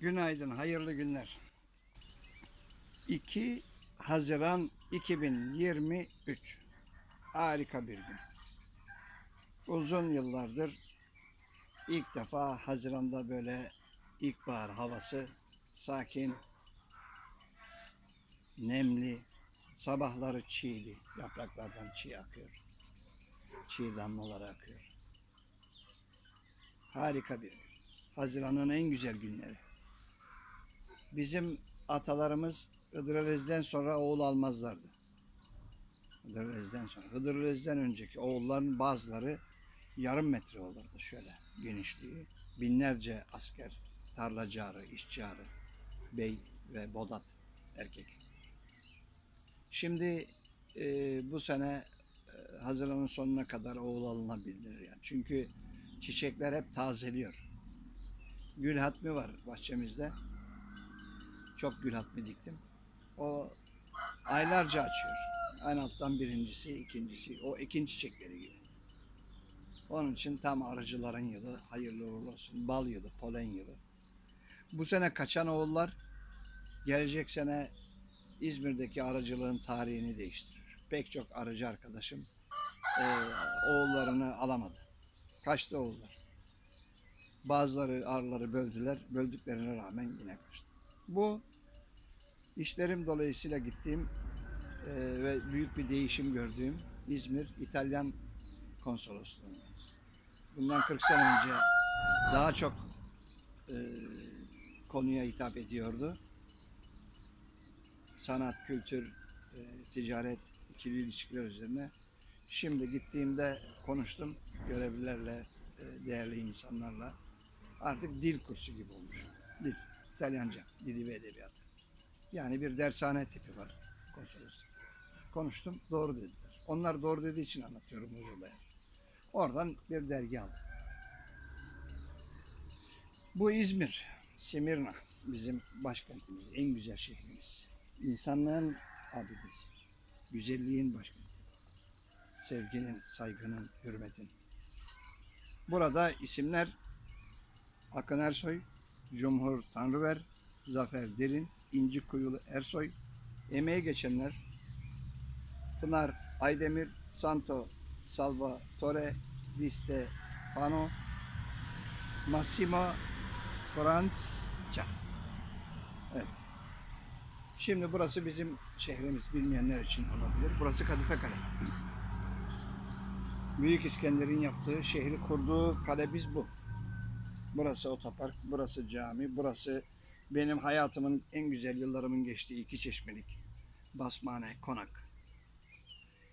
Günaydın, hayırlı günler. 2 Haziran 2023. Harika bir gün. Uzun yıllardır ilk defa Haziran'da böyle ilkbahar havası sakin, nemli, sabahları çiğli, yapraklardan çiğ akıyor. Çiğ damlalar akıyor. Harika bir gün. Haziran'ın en güzel günleri. Bizim atalarımız Hıdrellez'den sonra oğul almazlardı. Hıdrellez'den sonra. Hıdrellez'den önceki oğulların bazıları yarım metre olurdu şöyle genişliği. Binlerce asker, tarlacıları, işçiarı, bey ve bodat erkek. Şimdi e, bu sene e, Haziran'ın sonuna kadar oğul alınabilir yani. Çünkü çiçekler hep tazeliyor. Gül hatmi var bahçemizde. Çok gül hatmi diktim. O aylarca açıyor. En alttan birincisi, ikincisi. O ekin çiçekleri gibi. Onun için tam arıcıların yılı. Hayırlı uğurlu olsun. Bal yılı, polen yılı. Bu sene kaçan oğullar gelecek sene İzmir'deki arıcılığın tarihini değiştirir. Pek çok arıcı arkadaşım eee, oğullarını alamadı. Kaçtı oğullar. Bazıları arıları böldüler. Böldüklerine rağmen yine kaçtı. Bu işlerim dolayısıyla gittiğim e, ve büyük bir değişim gördüğüm İzmir İtalyan konsolosluğu. Bundan 40 sene önce daha çok e, konuya hitap ediyordu. Sanat, kültür, e, ticaret, ikili ilişkiler üzerine. Şimdi gittiğimde konuştum görevlilerle, e, değerli insanlarla. Artık dil kursu gibi olmuş. Dil, İtalyanca, dili ve edebiyatı. Yani bir dershane tipi var konsolosluk. Konuştum, doğru dediler. Onlar doğru dediği için anlatıyorum huzurla. Oradan bir dergi aldım. Bu İzmir, Simirna bizim başkentimiz, en güzel şehrimiz. İnsanlığın abidesi, güzelliğin başkenti. Sevginin, saygının, hürmetin. Burada isimler Akın Ersoy, Cumhur Tanrıver, Zafer Derin, İnci Kuyulu Ersoy, emeğe geçenler Pınar Aydemir, Santo Salvatore Di Stefano, Massimo Francia. Evet. Şimdi burası bizim şehrimiz bilmeyenler için olabilir. Burası Kadife Kale. Büyük İskender'in yaptığı, şehri kurduğu kale biz bu. Burası otopark, burası cami, burası benim hayatımın en güzel yıllarımın geçtiği iki çeşmelik. Basmane, konak.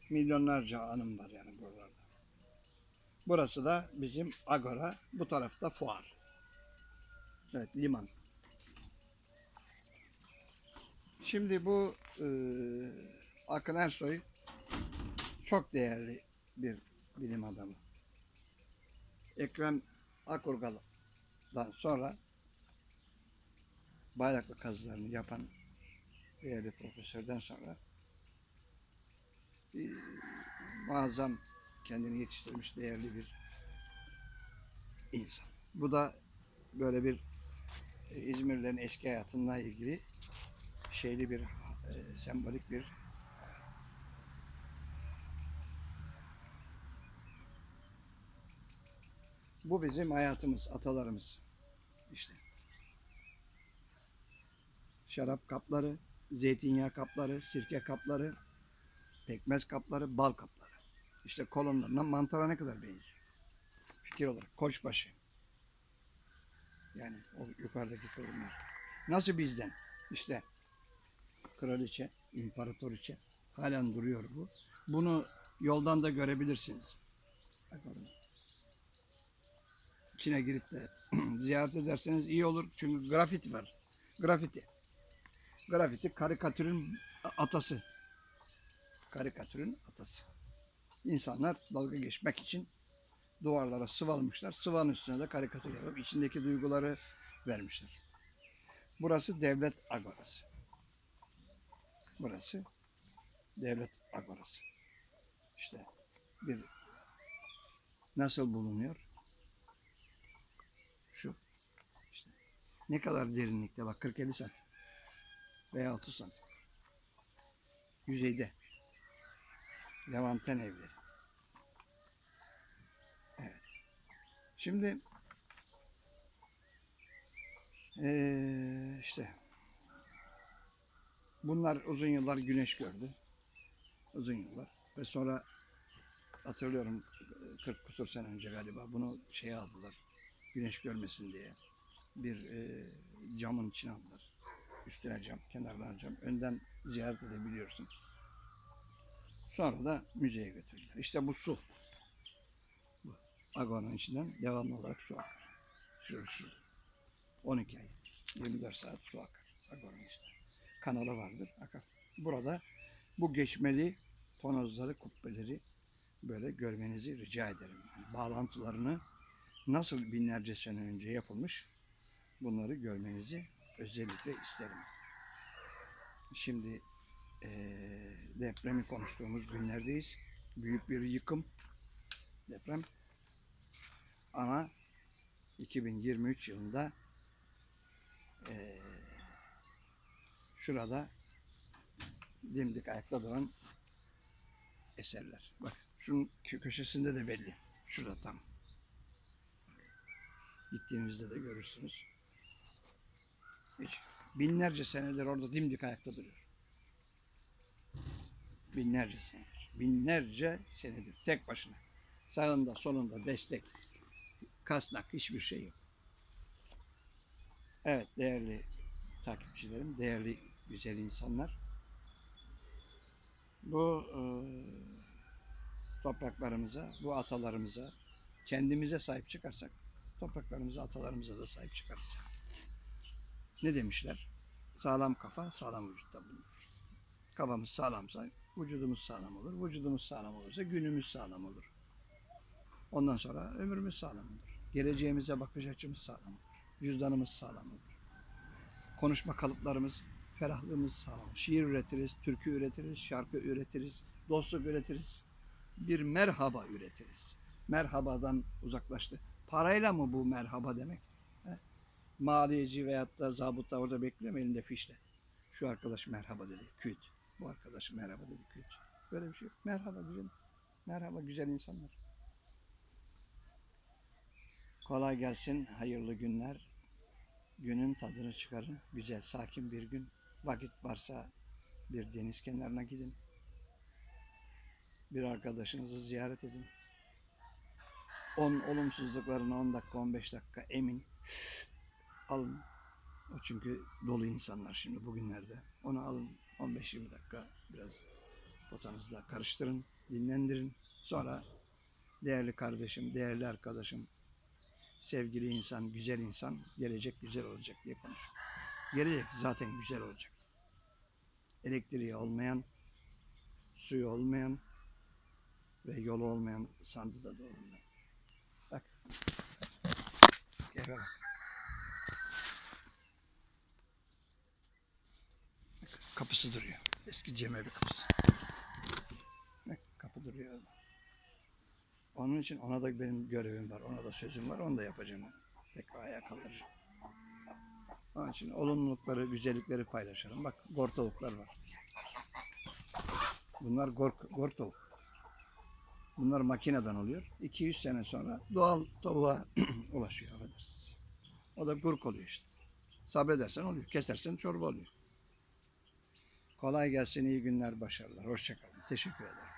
Milyonlarca anım var yani buralarda. Burası da bizim agora, bu tarafta fuar. Evet, liman. Şimdi bu e, Akın Ersoy çok değerli bir bilim adamı. Ekrem Akurgal'dan sonra bayraklı kazılarını yapan değerli profesörden sonra e, muazzam kendini yetiştirmiş değerli bir insan. Bu da böyle bir e, İzmirlilerin eski hayatına ilgili şeyli bir e, sembolik bir bu bizim hayatımız, atalarımız. İşte şarap kapları, zeytinyağı kapları, sirke kapları, pekmez kapları, bal kapları. İşte kolonlarına mantara ne kadar benziyor. Fikir olarak koçbaşı. Yani o yukarıdaki kolonlar. Nasıl bizden? İşte kraliçe, imparatoriçe halen duruyor bu. Bunu yoldan da görebilirsiniz. Bak orada. İçine girip de ziyaret ederseniz iyi olur. Çünkü grafiti var. Grafiti. Grafiti karikatürün atası. Karikatürün atası. İnsanlar dalga geçmek için duvarlara sıvalmışlar. Sıvanın üstüne de karikatür yapıp içindeki duyguları vermişler. Burası devlet agorası. Burası devlet agorası. İşte bir nasıl bulunuyor? Şu. İşte Ne kadar derinlikte bak 40-50 santim veya 30 santim. Yüzeyde. Levanten evleri. Evet. Şimdi eee, işte bunlar uzun yıllar güneş gördü. Uzun yıllar. Ve sonra hatırlıyorum 40 kusur sene önce galiba bunu şeye aldılar. Güneş görmesin diye. Bir e, camın içine aldılar. Üstüne cam, kenarlarına cam. Önden ziyaret edebiliyorsun. Sonra da müzeye götürdüler. İşte bu su. Bu. Agonun içinden devamlı olarak su akar. Şu, şu. 12 ay. 24 saat su akar. Agonun içinde. Kanalı vardır, akar. Burada bu geçmeli tonozları, kubbeleri böyle görmenizi rica ederim. Yani bağlantılarını nasıl binlerce sene önce yapılmış bunları görmenizi özellikle isterim. Şimdi eee, depremi konuştuğumuz günlerdeyiz. Büyük bir yıkım deprem ama 2023 yılında eee, şurada dimdik ayakta duran eserler. Bak şunun kö- köşesinde de belli. Şurada tam. Gittiğinizde de görürsünüz. Hiç binlerce senedir orada dimdik ayakta duruyor. Binlerce senedir. Binlerce senedir. Tek başına. Sağında solunda destek. Kasnak hiçbir şey yok. Evet değerli takipçilerim, değerli güzel insanlar. Bu e, topraklarımıza, bu atalarımıza, kendimize sahip çıkarsak, topraklarımıza, atalarımıza da sahip çıkarız. Ne demişler? Sağlam kafa, sağlam vücutta bulunur. Kafamız sağlamsa vücudumuz sağlam olur. Vücudumuz sağlam olursa günümüz sağlam olur. Ondan sonra ömrümüz sağlam olur. Geleceğimize bakış açımız sağlam olur. Cüzdanımız sağlam olur. Konuşma kalıplarımız, ferahlığımız sağlam olur. Şiir üretiriz, türkü üretiriz, şarkı üretiriz, dostluk üretiriz. Bir merhaba üretiriz. Merhabadan uzaklaştı. Parayla mı bu merhaba demek? He? Maliyeci veyahut da zabıta orada bekliyor mu elinde fişle? Şu arkadaş merhaba dedi, küt. Bu arkadaş merhaba dedi, küt. Böyle bir şey yok. Merhaba güzel. Merhaba güzel insanlar. Kolay gelsin, hayırlı günler. Günün tadını çıkarın. Güzel, sakin bir gün. Vakit varsa bir deniz kenarına gidin. Bir arkadaşınızı ziyaret edin. 10 olumsuzluklarına 10 dakika, 15 dakika emin. Alın. O çünkü dolu insanlar şimdi bugünlerde. Onu alın 15-20 dakika biraz potanızda karıştırın, dinlendirin. Sonra değerli kardeşim, değerli arkadaşım, sevgili insan, güzel insan, gelecek güzel olacak diye konuşun. Gelecek zaten güzel olacak. Elektriği olmayan, suyu olmayan ve yolu olmayan sandı da doğru. Gel bak. Kapısı duruyor. Eski cemevi kapısı. Bak, kapı duruyor. Onun için ona da benim görevim var. Ona da sözüm var. Onu da yapacağım. Tekrar ayağa kaldıracağım. Onun için olumlulukları, güzellikleri paylaşalım. Bak gortavuklar var. Bunlar gor, gortavuk. Bunlar makineden oluyor. 200 sene sonra doğal tavuğa ulaşıyor affedersiniz. O da gurk oluyor işte. Sabredersen oluyor. Kesersen çorba oluyor. Kolay gelsin, iyi günler, başarılar. Hoşçakalın. Teşekkür ederim.